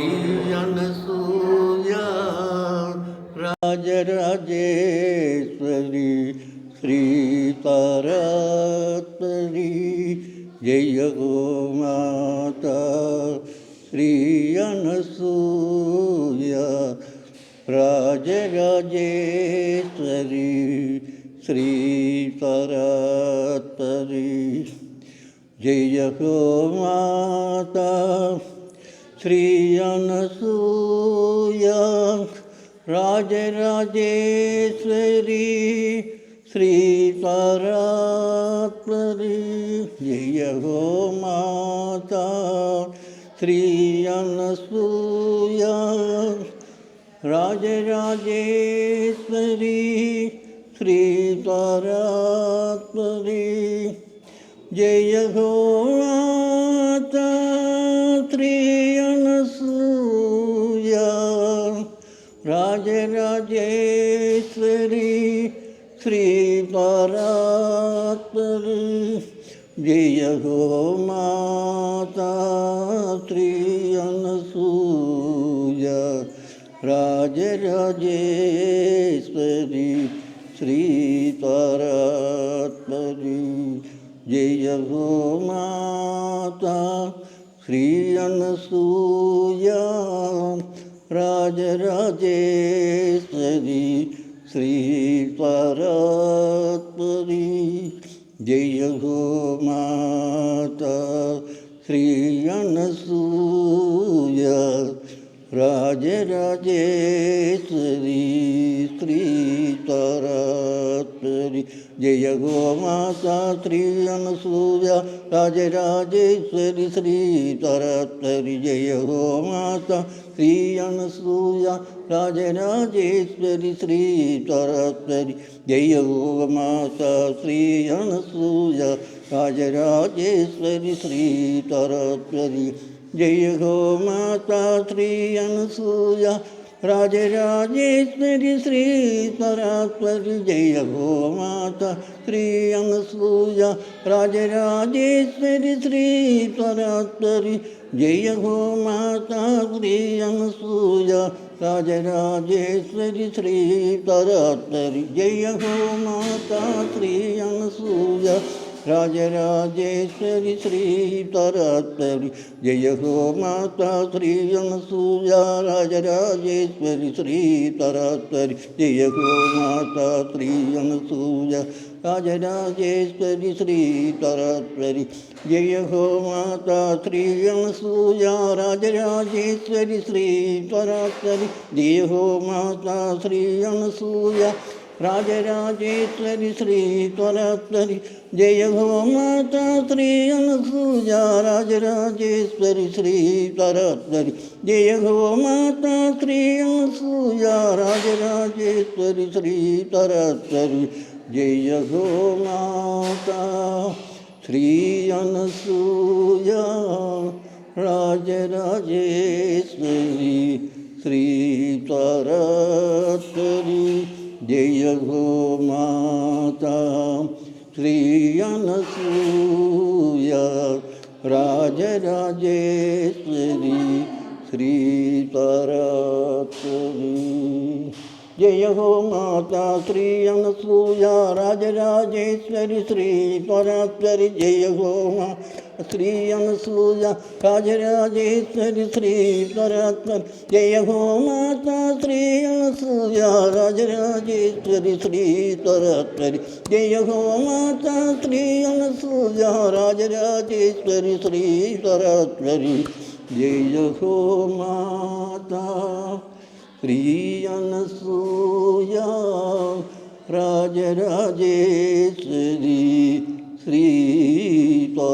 श्रीयनसूया राजराजेश्वरी श्रीतारात्परी जय गो माता श्रीयनसूया राजराजेश्वरी श्रीतारात्परी जय हो माता श्री अनसूया राजराजेश्वरी श्री तारात्परी जय हो माता श्री अनसूया राजराजेश्वरी श्री तारात्परी जय हो माता श्री राजराजेश्वरी श्री परात्परी जय गो माता श्री अनसूया राजराजेश्वरी श्री परात्परी जय गो माता श्री अनसूया राजराजेश्वरी श्री परात्परी जय हो माता श्रीयनसूय राजे राजराजेश्वरी श्री परात्परी जय गो माता श्री अनसूया राजराजेश्वरी श्री परात्परी जय हो माता श्री अनसूया राजराजेश्वरी श्री परात्परी जय हो माता श्री अनसूया श्री परात्परी जय हो माता श्री अनसूया राजराजेश्वरी श्री परात्परी जय गो माता श्री अनसूया राजराजेश्वरी श्री परात्परी जय गो माता श्री अनसूया राजराजेश्वरी श्री परात्परी जय गो माता श्री अनसूया राजराजेश्वरी श्री परात्परी जय हो माता, श्री अनसूया राजराजेश्वरी श्री परात्परी जय हो माता, श्री अनसूया राजराजेश्वरी श्री परात्परी जय हो माता राजराजेश्वरी श्री परात्परी जय हो माता, श्री अनसूया राजराजेश्वरी श्री परात्परी जय हो माता श्री अनसूया राजराजेश्वरी श्री परात्परी जय हो माता श्री अनसूया राजराजेश्वरी श्री परात्परी जय हो माता श्री अनसूया राजराजेश्वरी श्री परात्परी जय हो माता श्री अनसूया राजराजेश्वरी श्री परात्परी जय हो माता श्री अनसूया राजराजेश्वरी श्री परात्परी। जय हो मा श्री अनसूया राजराजेश्वरी परात्परी जय हो माता श्री अनसूया राजराजेश्वरी श्री परात्परी जय हो माता श्री अनसूया राजराजेश्वरी श्री परात्परी जय हो माता श्री अनसूया राजराजेश्वरी श्रीपरात्मन्